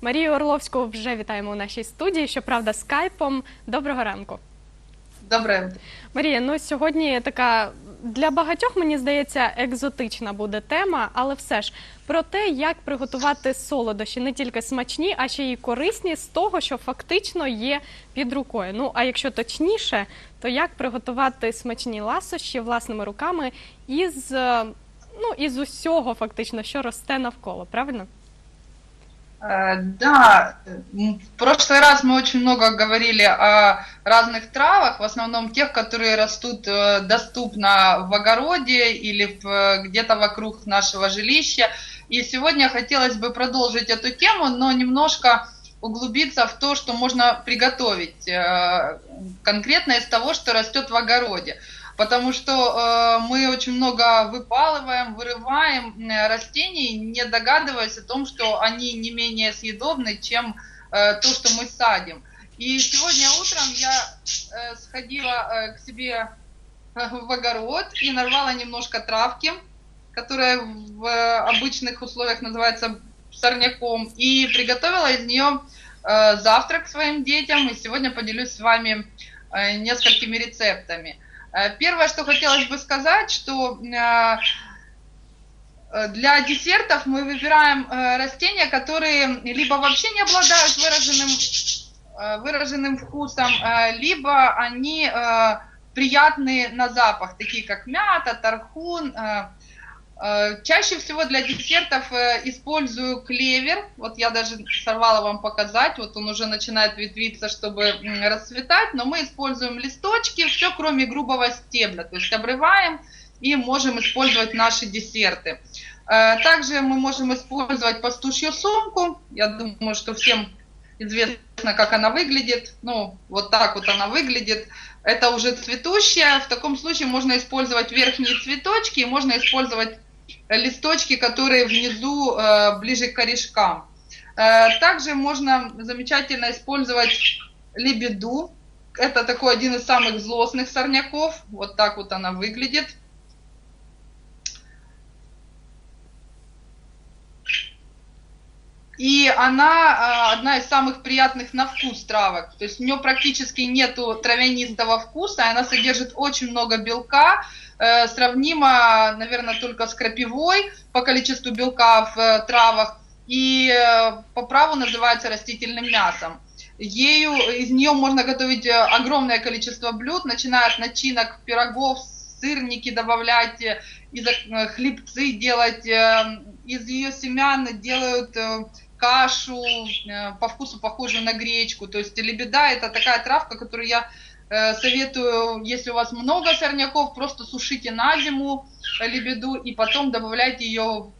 Марію Орловську вже вітаємо у нашій студії. Щоправда, скайпом. Доброго ранку. Доброе утро. Марія, ну сьогодні така для багатьох, мені здається, екзотична буде тема, але все ж про те, як приготувати солодощі не тільки смачні, а ще й корисні з того, що фактично є під рукою. Ну а якщо точніше, то як приготувати смачні ласощі власними руками із ну із усього, фактично, що росте навколо, правильно? Э, Да, в прошлый раз мы очень много говорили о разных травах, в основном тех, которые растут э, доступно в огороде или э, где-то вокруг нашего жилища. И сегодня хотелось бы продолжить эту тему, но немножко углубиться в то, что можно приготовить конкретно из того, что растет в огороде. Потому что э, мы очень много выпалываем, вырываем э, растений, не догадываясь о том, что они не менее съедобны, чем э, то, что мы садим. И сегодня утром я э, сходила э, к себе э, в огород и нарвала немножко травки, которая в э, обычных условиях называется сорняком, и приготовила из нее э, завтрак своим детям. И сегодня поделюсь с вами э, несколькими рецептами. Э, Первое, что хотелось бы сказать, что э, для десертов мы выбираем э, растения, которые либо вообще не обладают выраженным, выраженным вкусом, либо они приятные на запах, такие как мята, тархун. Э, Чаще всего для десертов э, использую клевер. Вот я даже сорвала вам показать. Вот он уже начинает ветвиться, чтобы расцветать. Но мы используем листочки, все кроме грубого стебля. То есть обрываем и можем использовать наши десерты. Э, Также мы можем использовать пастушью сумку. Я думаю, что всем известно, как она выглядит. Ну, вот так вот она выглядит. Это уже цветущая. В таком случае можно использовать верхние цветочки, можно использовать листочки, которые внизу э, ближе к корешкам. Э, Также можно замечательно использовать лебеду. Это такой один из самых злостных сорняков. Вот так вот она выглядит. И она а, одна из самых приятных на вкус травок. То есть у нее практически нету травянистого вкуса, и она содержит очень много белка, э, сравнимо, наверное, только с крапивой по количеству белка в э, травах, и э, по праву называется растительным мясом. Ею, из нее можно готовить огромное количество блюд, начиная от начинок, пирогов, сырники добавлять, из хлебцы делать, из ее семян делают кашу, э, по вкусу похожую на гречку. То есть лебеда это такая травка, которую я э, советую, если у вас много сорняков, просто сушите на зиму лебеду и потом добавляйте ее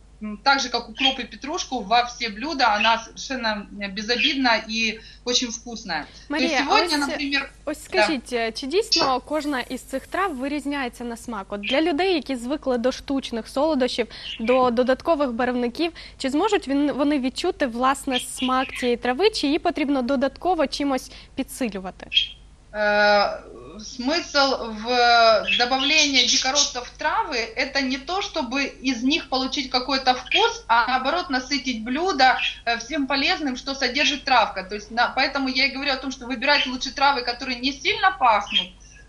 так же, как укроп и петрушку, во все блюда. Она совершенно э, безобидна и очень вкусная. То есть сегодня, ось- например, Ось скажіть, е, чи дійсно кожна із цих трав вирізняється на смак? От для людей, які звикли до штучних солодощів, до додаткових барвників, чи зможуть вони відчути власне смак цієї трави, чи її потрібно додатково чимось підсилювати? Э, смысл в добавлении дикоросов в травы это не то, чтобы из них получить какой-то вкус, а наоборот насытить блюдо э, всем полезным, что содержит травка. То есть на- поэтому я и говорю о том, что выбирать лучше травы, которые не сильно пахнут.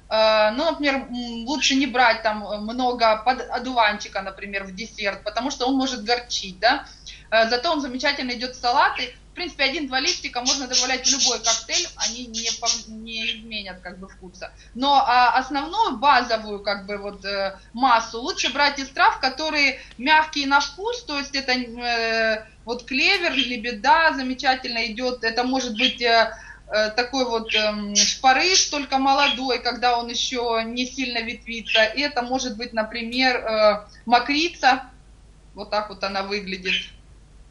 Э, Ну, например, лучше не брать там э, много под одуванчика, например, в десерт, потому что он может горчить, да. Э, Зато он замечательно идет в салаты. Принципе, один-два листика можно добавлять в любой коктейль, они не, не изменят как бы вкуса. Но а, основную базовую как бы вот э, массу лучше брать из трав, которые мягкие на вкус, то есть это э, вот клевер, лебеда замечательно идет, это может быть э, э, такой вот эм, шпарыш, только молодой, когда он еще не сильно ветвится. Это может быть, например, э, мокрица, вот так вот она выглядит.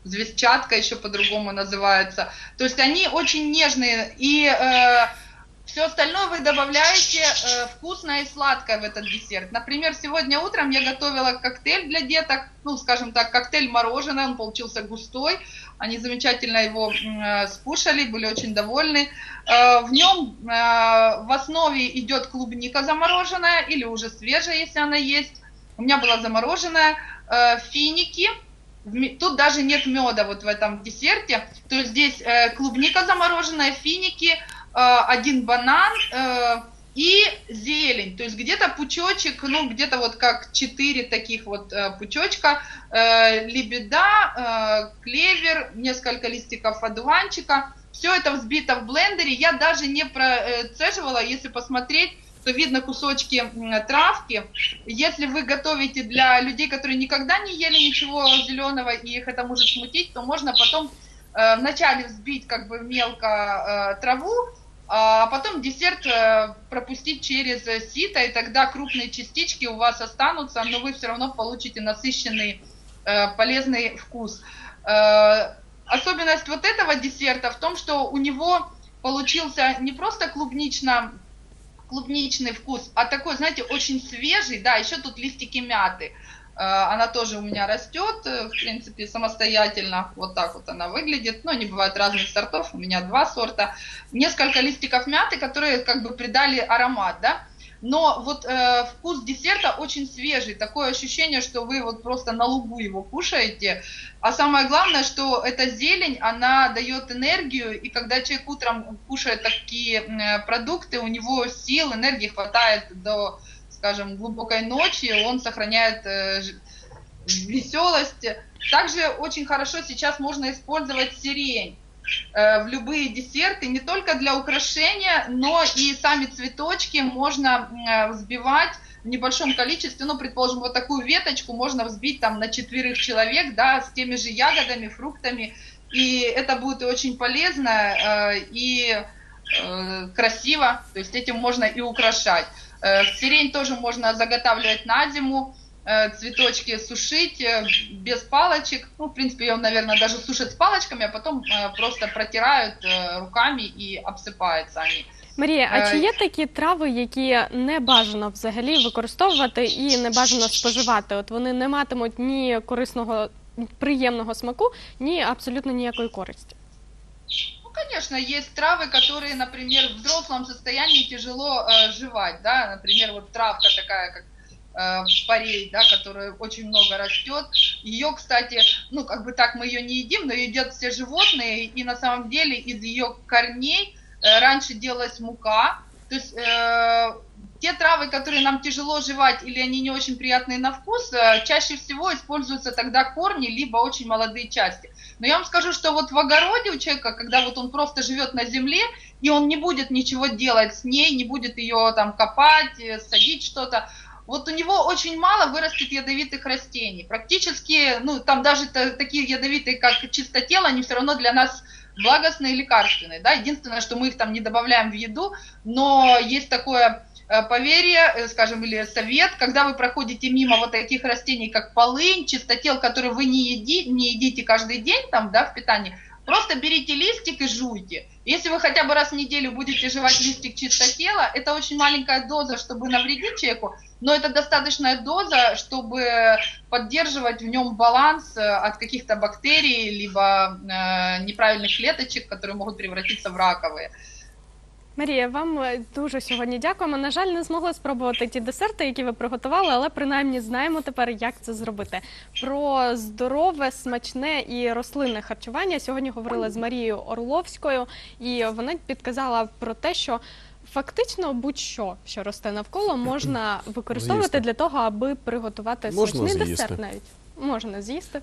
Звездчатка еще по-другому называется. То есть они очень нежные. И все остальное вы добавляете э, вкусное и сладкое в этот десерт. Например, сегодня утром я готовила коктейль для деток, ну, скажем так, коктейль мороженое, он получился густой. Они замечательно его э, скушали, были очень довольны. Э, В нем э, в основе идет клубника замороженная или уже свежая, если она есть. У меня была замороженная, э, финики, Тут даже нет меда вот в этом десерте. То есть здесь э, клубника замороженная, финики, э, один банан э, и зелень. То есть где-то пучочек, ну где-то вот как четыре таких вот э, пучочка, э, лебеда, э, клевер, несколько листиков одуванчика. Все это взбито в блендере. Я даже не процеживала, если посмотреть, то видно кусочки травки. Если вы готовите для людей, которые никогда не ели ничего зеленого и их это может смутить, то можно потом э, вначале взбить как бы мелко э, траву, а потом десерт э, пропустить через сито, и тогда крупные частички у вас останутся, но вы все равно получите насыщенный э, полезный вкус. Э, Особенность вот этого десерта в том, что у него получился не просто клубнично клубничный вкус, а такой, знаете, очень свежий, да, еще тут листики мяты. Э, Она тоже у меня растет, э, в принципе, самостоятельно. Вот так вот она выглядит. Ну, они бывают разных сортов, у меня два сорта. Несколько листиков мяты, которые как бы придали аромат, да. Но вот э, вкус десерта очень свежий, такое ощущение, что вы вот просто на лугу его кушаете. А самое главное, что эта зелень, она дает энергию, и когда человек утром кушает такие м, продукты, у него сил, энергии хватает до, скажем, глубокой ночи, он сохраняет э, веселость. Также очень хорошо сейчас можно использовать сирень э, в любые десерты, не только для украшения, но и сами цветочки можно э, взбивать в небольшом количестве, ну, предположим, вот такую веточку можно взбить там на четверых человек, да, с теми же ягодами, фруктами, и это будет очень полезно э, и э, красиво, то есть этим можно и украшать. Э, Сирень тоже можно заготавливать на зиму, э, цветочки сушить э, без палочек. Ну, в принципе, ее, наверное, даже сушат с палочками, а потом э, просто протирают э, руками и обсыпаются они. Марія, а Е, чи є такі трави, які не бажано взагалі використовувати і не бажано споживати? От вони не матимуть ні корисного, приємного смаку, ні абсолютно ніякої користі. Ну, конечно, есть травы, которые, например, в взрослом состоянии тяжело э, жевать, да, например, вот травка такая, как Э, парей, да, которая очень много растет. Ее, кстати, ну, как бы так мы ее не едим, но едят все животные, и на самом деле из ее корней э, раньше делалась мука, то есть э, те травы, которые нам тяжело жевать или они не очень приятные на вкус, э, чаще всего используются тогда корни, либо очень молодые части. Но я вам скажу, что вот в огороде у человека, когда вот он просто живет на земле, и он не будет ничего делать с ней, не будет ее там копать, э, садить что-то, вот у него очень мало вырастет ядовитых растений. Практически, ну, там даже та- такие ядовитые, как чистотел, они все равно для нас благостные лекарственные, да, единственное, что мы их там не добавляем в еду, но есть такое э, поверье, э, скажем, или совет, когда вы проходите мимо вот таких растений, как полынь, чистотел, которые вы не, еди, не едите каждый день там, да, в питании, просто берите листик и жуйте. Если вы хотя бы раз в неделю будете жевать листик чистотела, это очень маленькая доза, чтобы навредить человеку, но это достаточная доза, чтобы поддерживать в нем баланс э, от каких-то бактерий, либо э, неправильных клеточек, которые могут превратиться в раковые. Марія, вам е, дуже сьогодні дякуємо. На жаль, не змогли спробувати ті десерти, які ви приготували, але принаймні знаємо тепер, як це зробити. Про здорове, смачне і рослинне харчування сьогодні говорили з Марією Орловською, і вона підказала про те, що. Фактично, будь-що, що росте навколо, можна використовувати З'їсти. для того, аби приготувати Можна смачний з'їсти. десерт навіть. Можна з'їсти.